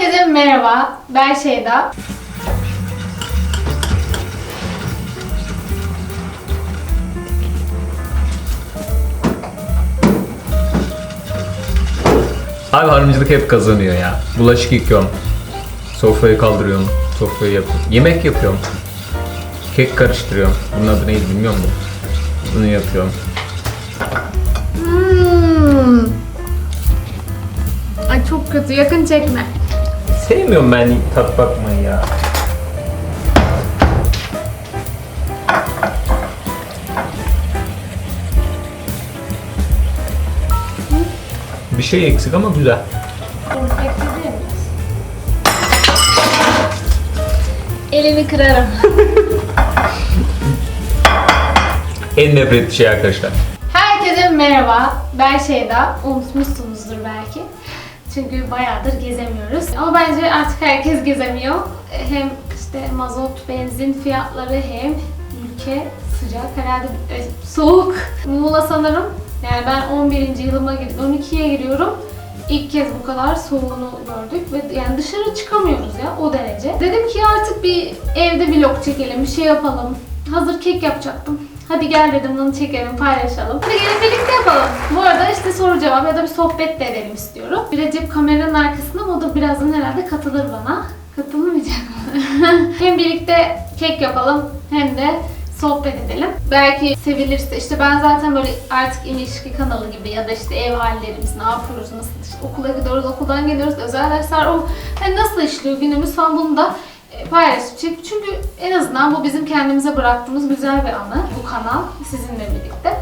Herkese merhaba. Ben Şeyda. Abi hanımcılık hep kazanıyor ya. Bulaşık yıkıyorum. Sofrayı kaldırıyorum. Sofrayı yapıyorum. Yemek yapıyorum. Kek karıştırıyorum. Bunun adı neydi bilmiyorum da. Bunu yapıyorum. Hmm. Ay çok kötü. Yakın çekme. Sevmiyorum ben tat bakmayı ya. Bir şey eksik ama güzel. Elini kırarım. En nefret şey arkadaşlar. Herkese merhaba. Ben Şeyda. Unutmuşsunuzdur belki. Çünkü bayağıdır gezemiyoruz. Ama bence artık herkes gezemiyor. Hem işte mazot, benzin fiyatları hem ülke sıcak herhalde e, soğuk. Muğla sanırım. Yani ben 11. yılıma gidiyorum. 12'ye giriyorum. İlk kez bu kadar soğuğunu gördük ve yani dışarı çıkamıyoruz ya o derece. Dedim ki artık bir evde vlog çekelim, bir şey yapalım. Hazır kek yapacaktım. Hadi gel dedim bunu çekelim, paylaşalım. Hadi gelin birlikte yapalım. Bu arada işte soru cevap ya da bir sohbet de edelim istiyorum. Bir Recep kameranın arkasında o da birazdan herhalde katılır bana. Katılmayacak mı? hem birlikte kek yapalım hem de sohbet edelim. Belki sevilirse işte ben zaten böyle artık ilişki kanalı gibi ya da işte ev hallerimiz ne yapıyoruz, nasıl işte okula gidiyoruz, okuldan geliyoruz, özel dersler o hani nasıl işliyor günümüz falan bunu da paylaşıp çek- Çünkü en azından bu bizim kendimize bıraktığımız güzel bir anı bu kanal sizinle birlikte.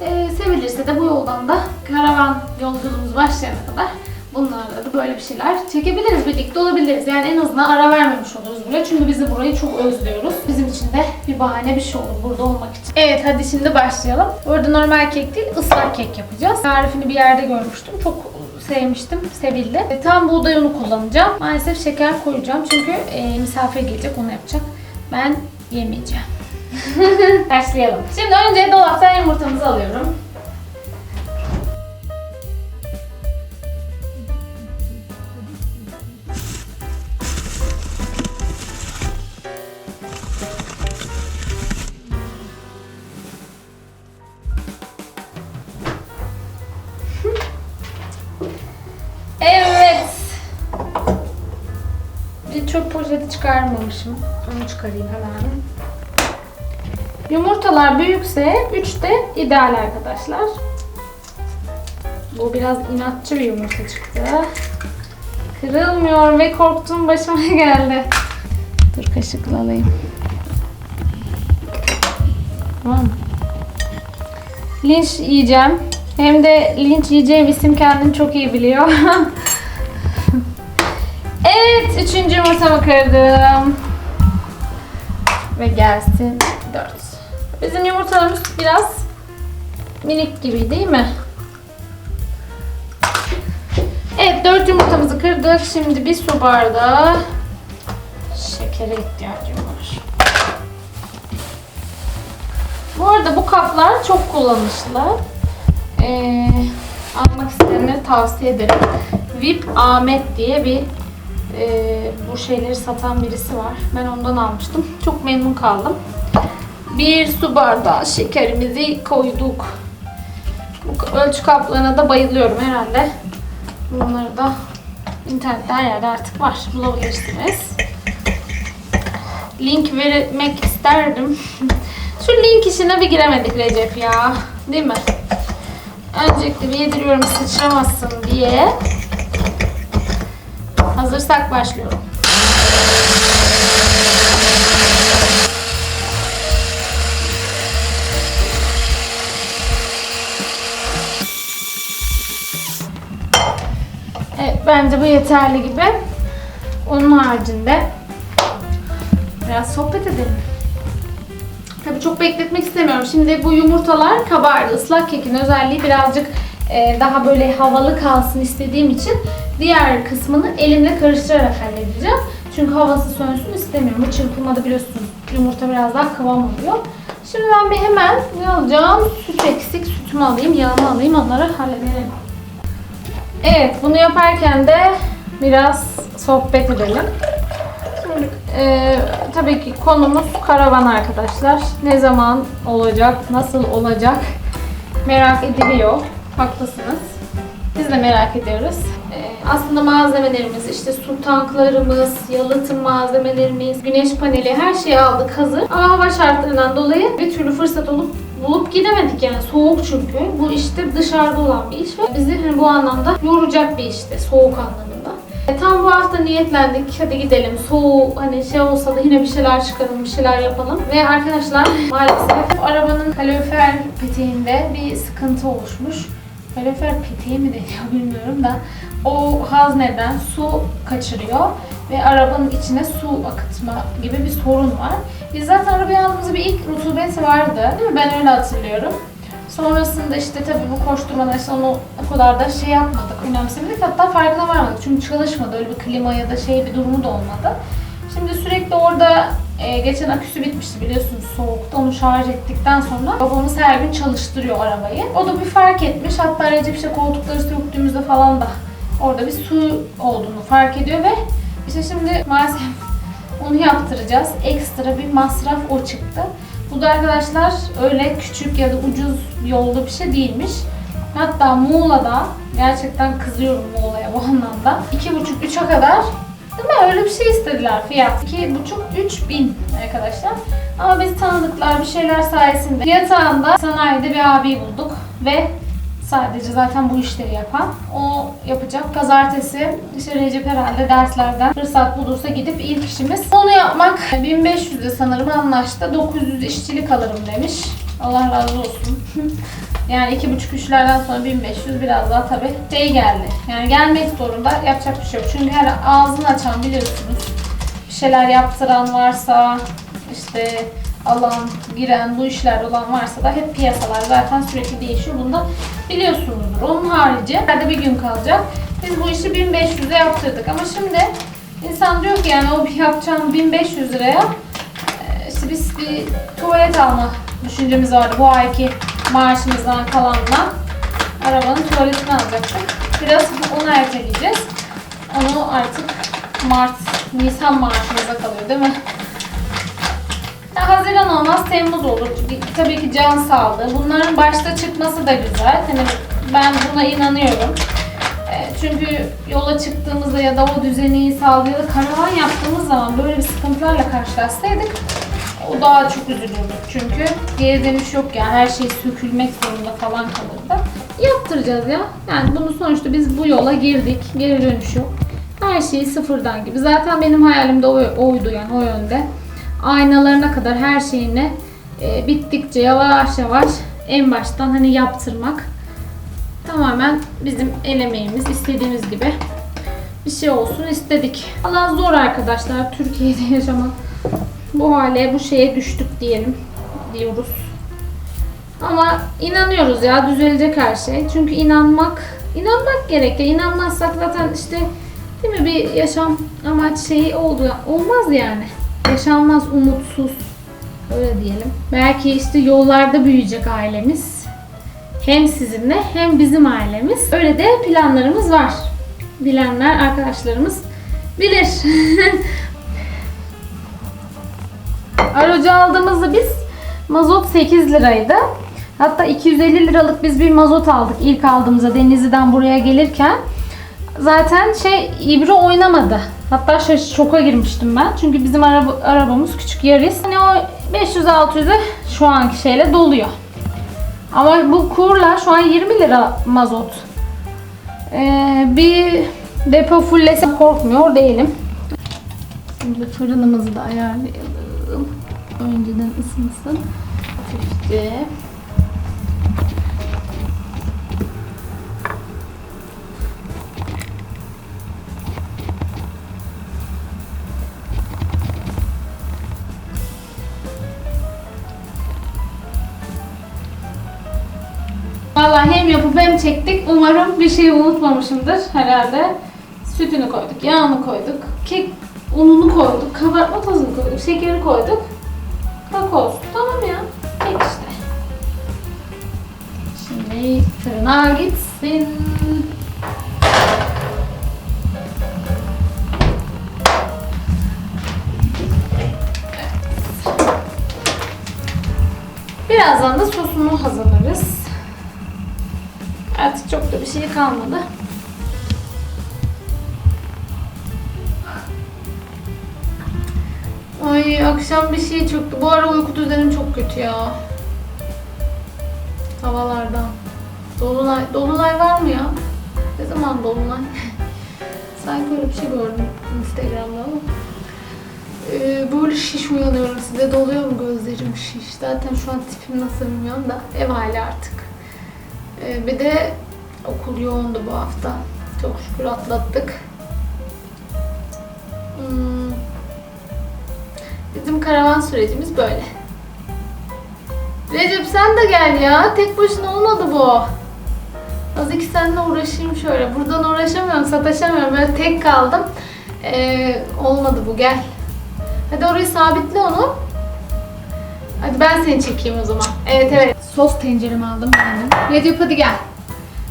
E, sevilirse de bu yoldan da karavan yolculuğumuz başlayana kadar bunlarla da böyle bir şeyler çekebiliriz, birlikte olabiliriz. Yani en azından ara vermemiş oluruz buraya. Çünkü biz de burayı çok özlüyoruz. Bizim için de bir bahane bir şey olur burada olmak için. Evet hadi şimdi başlayalım. Burada normal kek değil, ıslak kek yapacağız. Tarifini bir yerde görmüştüm. Çok sevmiştim, sevildi. E, tam buğday unu kullanacağım. Maalesef şeker koyacağım çünkü e, misafir gelecek, onu yapacak. Ben yemeyeceğim. Başlayalım. Şimdi önce dolaptan yumurtamızı alıyorum. Çıkarmamışım. Onu çıkarayım hemen. Yumurtalar büyükse 3 de ideal arkadaşlar. Bu biraz inatçı bir yumurta çıktı. Kırılmıyor ve korktuğum başıma geldi. Dur kaşıkla alayım. Tamam? Linç yiyeceğim. Hem de linç yiyeceğim isim kendim çok iyi biliyor. evet, üçüncü yumurtamı kırdım. Ve gelsin 4. Bizim yumurtalarımız biraz minik gibi değil mi? Evet 4 yumurtamızı kırdık. Şimdi bir su bardağı şekere ihtiyacım var. Bu arada bu kaplar çok kullanışlı. Ee, almak isteyenlere tavsiye ederim. VIP Ahmet diye bir e, bu şeyleri satan birisi var. Ben ondan almıştım. Çok memnun kaldım. Bir su bardağı şekerimizi koyduk. Bu ölçü kaplarına da bayılıyorum herhalde. Bunları da internette her yerde artık var. Bulabilirsiniz. Link vermek isterdim. Şu link işine bir giremedik Recep ya. Değil mi? Öncelikle bir yediriyorum sıçramasın diye. Hazırsak başlıyorum. Evet bence bu yeterli gibi. Onun haricinde biraz sohbet edelim. Tabii çok bekletmek istemiyorum. Şimdi bu yumurtalar kabardı. Islak kekin özelliği birazcık daha böyle havalı kalsın istediğim için diğer kısmını elimle karıştırarak halledeceğim. Çünkü havası sönsün istemiyorum. Bu çırpılmada biliyorsunuz yumurta biraz daha kıvam oluyor. Şimdi ben bir hemen ne alacağım? Süt eksik. Sütümü alayım, yağımı alayım. Onları halledelim. Evet, bunu yaparken de biraz sohbet edelim. Şimdi e, tabii ki konumuz karavan arkadaşlar. Ne zaman olacak, nasıl olacak merak ediliyor. Haklısınız. Biz de merak ediyoruz. Ee, aslında malzemelerimiz, işte su tanklarımız, yalıtım malzemelerimiz, güneş paneli her şeyi aldık hazır. Ama hava şartlarından dolayı bir türlü fırsat olup bulup gidemedik yani soğuk çünkü. Bu işte dışarıda olan bir iş ve bizi hani bu anlamda yoracak bir işte soğuk anlamında. E, tam bu hafta niyetlendik hadi gidelim soğuk hani şey olsa da yine bir şeyler çıkaralım bir şeyler yapalım. Ve arkadaşlar maalesef arabanın kalorifer peteğinde bir sıkıntı oluşmuş. Kalorifer peteği mi deniyor bilmiyorum da o hazneden su kaçırıyor ve arabanın içine su akıtma gibi bir sorun var. Biz zaten arabaya aldığımızda bir ilk rutubet vardı değil mi? Ben öyle hatırlıyorum. Sonrasında işte tabii bu koşturmada işte onu o kadar da şey yapmadık, önemsemedik. Hatta farkına varmadık çünkü çalışmadı. Öyle bir klima ya da şey bir durumu da olmadı. Şimdi sürekli orada e, geçen aküsü bitmişti biliyorsunuz soğukta. Onu şarj ettikten sonra babamız her gün çalıştırıyor arabayı. O da bir fark etmiş. Hatta Recep işte koltukları söktüğümüzde falan da orada bir su olduğunu fark ediyor ve işte şimdi maalesef onu yaptıracağız. Ekstra bir masraf o çıktı. Bu da arkadaşlar öyle küçük ya da ucuz yolda bir şey değilmiş. Hatta Muğla'da gerçekten kızıyorum Muğla'ya bu anlamda. 2,5-3'e kadar Değil mi? Öyle bir şey istediler fiyat. 2,5-3 bin arkadaşlar. Ama biz tanıdıklar bir şeyler sayesinde yatağında sanayide bir abi bulduk ve sadece zaten bu işleri yapan o yapacak. Pazartesi işte Recep herhalde derslerden fırsat bulursa gidip ilk işimiz onu yapmak. 1500'de sanırım anlaştı. 900 işçilik alırım demiş. Allah razı olsun. Yani iki buçuk üçlerden sonra 1500 biraz daha tabii şey geldi. Yani gelmek zorunda yapacak bir şey yok. Çünkü her ağzını açan biliyorsunuz. Bir şeyler yaptıran varsa işte alan, giren, bu işler olan varsa da hep piyasalar zaten sürekli değişiyor. Bunu da biliyorsunuzdur. Onun harici hadi bir gün kalacak. Biz bu işi 1500'e yaptırdık ama şimdi insan diyor ki yani o yapacağım 1500 liraya e, işte biz bir tuvalet alma düşüncemiz vardı bu ayki maaşımızdan kalanla arabanın tuvaletini alacaktık. Biraz onu erteleyeceğiz. Onu artık Mart, Nisan maaşımıza kalıyor değil mi? Ya Haziran olmaz, Temmuz olur. Tabii ki can sağlığı. Bunların başta çıkması da güzel. Hani ben buna inanıyorum. E, Çünkü yola çıktığımızda ya da o düzeni sağlıyor da karavan yaptığımız zaman böyle bir sıkıntılarla karşılaşsaydık o daha çok üzülürdük çünkü geri dönüş yok yani her şey sökülmek zorunda falan kalırdı. Yaptıracağız ya. Yani bunu sonuçta biz bu yola girdik. Geri dönüş yok. Her şeyi sıfırdan gibi. Zaten benim hayalim de oydu yani o yönde. Aynalarına kadar her şeyini e, bittikçe yavaş yavaş en baştan hani yaptırmak tamamen bizim el emeğimiz istediğimiz gibi bir şey olsun istedik. Allah zor arkadaşlar Türkiye'de yaşamak bu hale, bu şeye düştük diyelim diyoruz. Ama inanıyoruz ya düzelecek her şey. Çünkü inanmak, inanmak gerekiyor. İnanmazsak zaten işte değil mi bir yaşam amaç şeyi oldu. Olmaz yani. Yaşanmaz umutsuz. Öyle diyelim. Belki işte yollarda büyüyecek ailemiz. Hem sizinle hem bizim ailemiz. Öyle de planlarımız var. Bilenler arkadaşlarımız bilir. Aracı aldığımızda biz mazot 8 liraydı. Hatta 250 liralık biz bir mazot aldık ilk aldığımızda Denizli'den buraya gelirken. Zaten şey ibre oynamadı. Hatta şaş şoka girmiştim ben. Çünkü bizim araba, arabamız küçük Yaris. Hani o 500-600'e şu anki şeyle doluyor. Ama bu kurla şu an 20 lira mazot. Ee, bir depo fullesem korkmuyor değilim. Şimdi fırınımızı da ayarlayalım. Önceden ısınsın. Hafifçe. Vallahi hem yapıp hem çektik. Umarım bir şey unutmamışımdır herhalde. Sütünü koyduk, yağını koyduk, kek ununu koyduk, kabartma tozunu koyduk, şekeri koyduk. Çok olsun. Tamam ya. Peki işte. Şimdi fırına gitsin. Birazdan da sosunu hazırlarız. Artık çok da bir şey kalmadı. Ay akşam bir şey çöktü. Bu ara uyku düzenim çok kötü ya. Havalardan. Dolunay, dolunay var mı ya? Ne zaman dolunay? Sanki öyle bir şey gördüm Instagram'da ama. Ee, böyle şiş uyanıyorum. Size de oluyor mu gözlerim şiş? Zaten şu an tipim nasıl bilmiyorum da ev hali artık. Ee, bir de okul yoğundu bu hafta. Çok şükür atlattık. Hmm. Bizim karavan sürecimiz böyle. Recep sen de gel ya. Tek başına olmadı bu. Az iki seninle uğraşayım şöyle. Buradan uğraşamıyorum, sataşamıyorum. Böyle tek kaldım. Ee, olmadı bu gel. Hadi orayı sabitle onu. Hadi ben seni çekeyim o zaman. Evet evet. Sos tenceremi aldım benim. Recep hadi gel.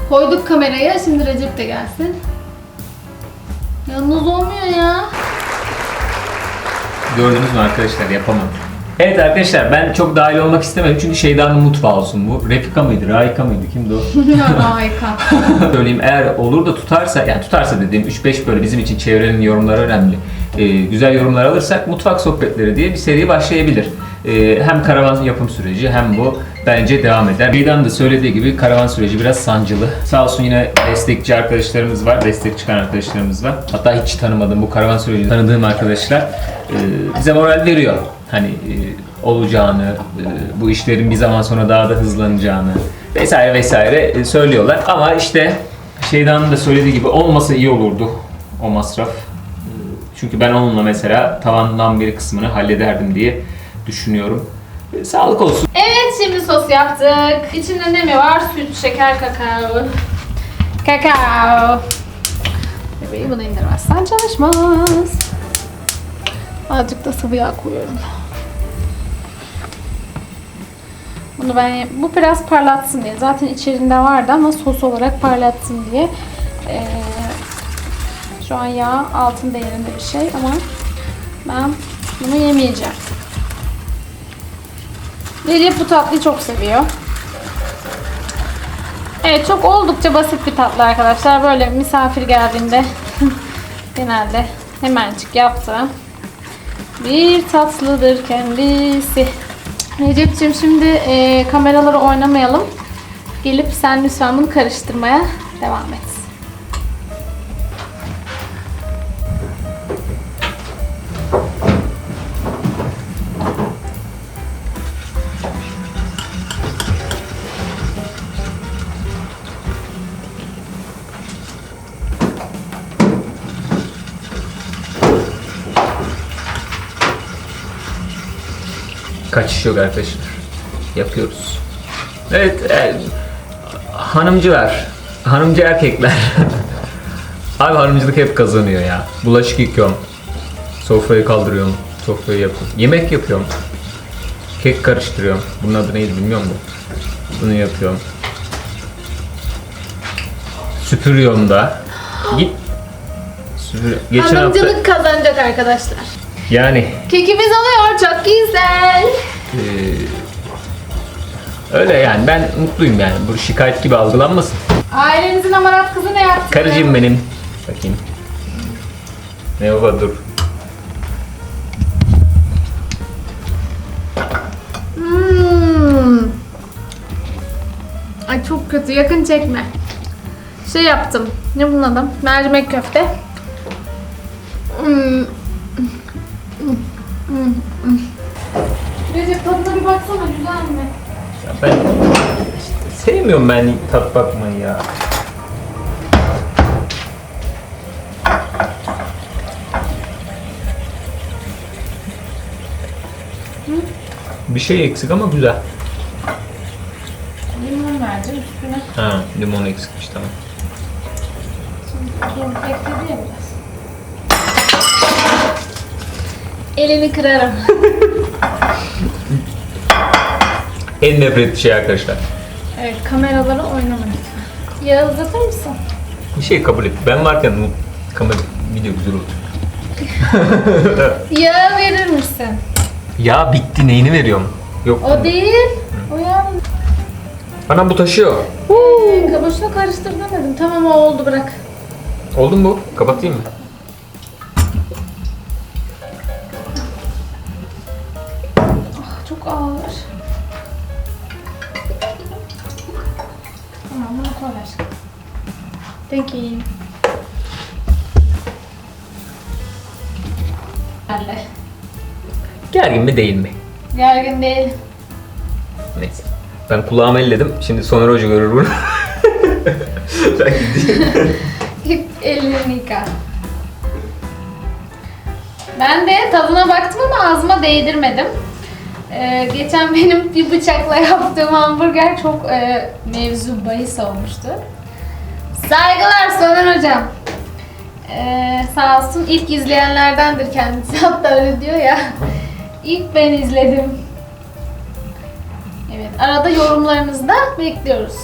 Koyduk kameraya. Şimdi Recep de gelsin. Yalnız olmuyor ya. Gördünüz mü arkadaşlar yapamadım. Evet arkadaşlar ben çok dahil olmak istemedim çünkü Şeyda'nın mutfağı olsun bu. Refika mıydı, Raika mıydı, kimdi o? Harika. Söyleyeyim eğer olur da tutarsa, yani tutarsa dediğim 3-5 böyle bizim için çevrenin yorumları önemli. Ee, güzel yorumlar alırsak mutfak sohbetleri diye bir seri başlayabilir. Ee, hem karavan yapım süreci hem bu bence devam eder. Şeyda'nın da söylediği gibi karavan süreci biraz sancılı. Sağ olsun yine destekçi arkadaşlarımız var, destek çıkan arkadaşlarımız var. Hatta hiç tanımadığım bu karavan sürecini tanıdığım arkadaşlar e, bize moral veriyor. Hani e, olacağını, e, bu işlerin bir zaman sonra daha da hızlanacağını vesaire vesaire e, söylüyorlar. Ama işte Şeyda'nın da söylediği gibi olmasa iyi olurdu o masraf. Çünkü ben onunla mesela tavandan bir kısmını hallederdim diye düşünüyorum. E, Sağlık olsun. Evet şimdi sos yaptık. İçinde ne mi var? Süt, şeker, kakao. Kakao. Bebeği bunu indirmezsen çalışmaz. Azıcık da sıvı yağ koyuyorum. Bunu ben bu biraz parlatsın diye. Zaten içerisinde vardı ama sos olarak parlatsın diye. Ee, şu an yağ altın değerinde bir şey ama ben bunu yemeyeceğim. Recep bu tatlıyı çok seviyor. Evet çok oldukça basit bir tatlı arkadaşlar. Böyle misafir geldiğinde genelde hemencik yaptığım bir tatlıdır kendisi. Recep'ciğim şimdi e, kameraları oynamayalım. Gelip sen lütfen bunu karıştırmaya devam et. Kaçış yok arkadaşlar. Yapıyoruz. Evet, e, hanımcılar, hanımcı erkekler. Abi hanımcılık hep kazanıyor ya. Bulaşık yıkıyorum. Sofrayı kaldırıyorum. Sofrayı yapıyorum. Yemek yapıyorum. Kek karıştırıyorum. Bunun adı neydi bilmiyorum da. Bunu yapıyorum. Süpürüyorum da. Git. Süpür. Geçen hafta Hanımcılık kazanacak arkadaşlar. Yani Kekimiz oluyor çok güzel. Ee, öyle yani ben mutluyum yani. Bu şikayet gibi algılanmasın. Ailenizin amarat kızı ne yaptı? Karıcığım benim. Bakayım. Ne baba dur. Hmm. Ay çok kötü. Yakın çekme. Şey yaptım. Ne bunun adı? Mercimek köfte. Hmm. Baksana güzel mi? Ya ben işte sevmiyorum ben tat bakmayı ya. Bir şey eksik ama güzel. Limon vereceğim üstüne. Ha, limon eksikmiş tamam. Şimdi bekledi ya biraz. Elini kırarım. En nefret şey arkadaşlar. evet kameralara oynama lütfen. Yağı uzatır mısın? Bir şey kabul et. Ben varken bu kamera video güzel olur. Yağı verir misin? Ya bitti neyini veriyorum? Yok. O değil. O yan. Anam bu taşıyor. Kabaşını karıştırdım dedim. Tamam o oldu bırak. Oldu mu bu? Kapatayım mı? Ah, çok ağır. Tamam bunu koy aşkım. Thank you. Herle. Gergin mi değil mi? Gergin değil. Neyse. Ben kulağımı elledim. Şimdi Soner Hoca görür bunu. ben gideyim. Hep ellerini yıka. Ben de tadına baktım ama ağzıma değdirmedim. Ee, geçen benim bir bıçakla yaptığım hamburger çok e, mevzu bahis olmuştu. Saygılar Soner Hocam. Ee, sağ olsun ilk izleyenlerdendir kendisi. Hatta öyle diyor ya. İlk ben izledim. Evet, arada yorumlarınızı da bekliyoruz.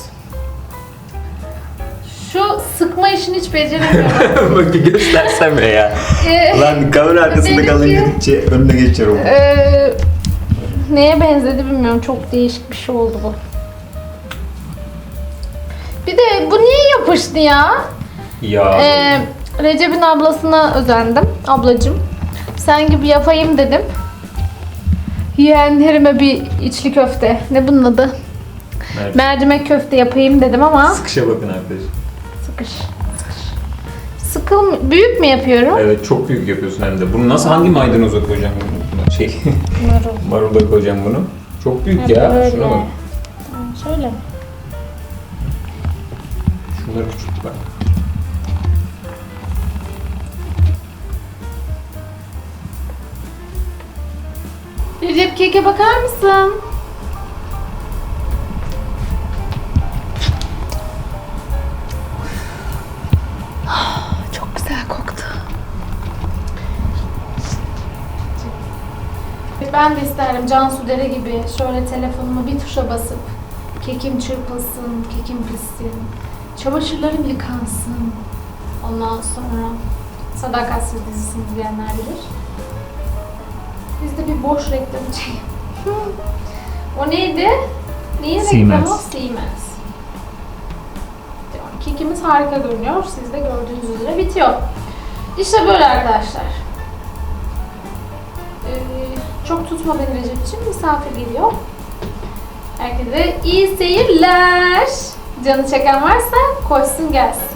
Şu sıkma işini hiç beceremiyorum. Bak bir göstersem ya. Ee, Lan kamera arkasında kalın dedikçe önüne o. Ee, neye benzedi bilmiyorum. Çok değişik bir şey oldu bu. Bir de bu niye yapıştı ya? ya. Ee, Recep'in ablasına özendim. Ablacım. Sen gibi yapayım dedim. Yeğenlerime bir içli köfte. Ne bunun adı? Mercimek. Mercimek köfte yapayım dedim ama Sıkışa bakın arkadaşlar. sıkış. Sıkış. Sıkıl büyük mü yapıyorum? Evet çok büyük yapıyorsun hem de. Bunu nasıl hangi maydanoza koyacağım? Şey, Marul. marula koyacağım bunu. Çok büyük Ha, ya. böyle. Şuna bak. Tamam, şöyle. Şunları küçült bak. Recep keke bakar mısın? Ben de isterim Cansu Dere gibi şöyle telefonumu bir tuşa basıp kekim çırpılsın, kekim pişsin, çamaşırlarım yıkansın. Ondan sonra Sadakatsiz dizisini izleyenler bilir. Biz de bir boş reklam çekelim. o neydi? Neyin reklamı? Siemens. Kekimiz harika görünüyor. Siz de gördüğünüz üzere bitiyor. İşte böyle arkadaşlar. Ee, çok tutma beni Recep'ciğim. Misafir geliyor. Herkese iyi seyirler. Canı çeken varsa koşsun gelsin.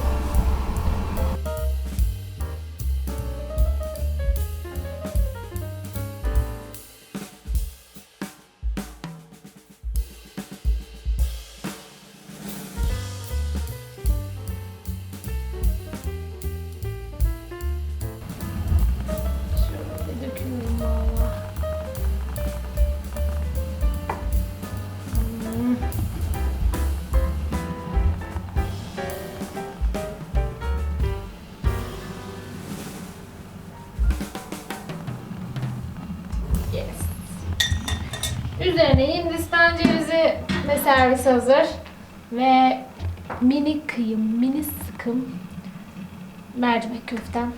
Üzerine Hindistan cevizi ve servis hazır. Ve mini kıyım, mini sıkım mercimek köftem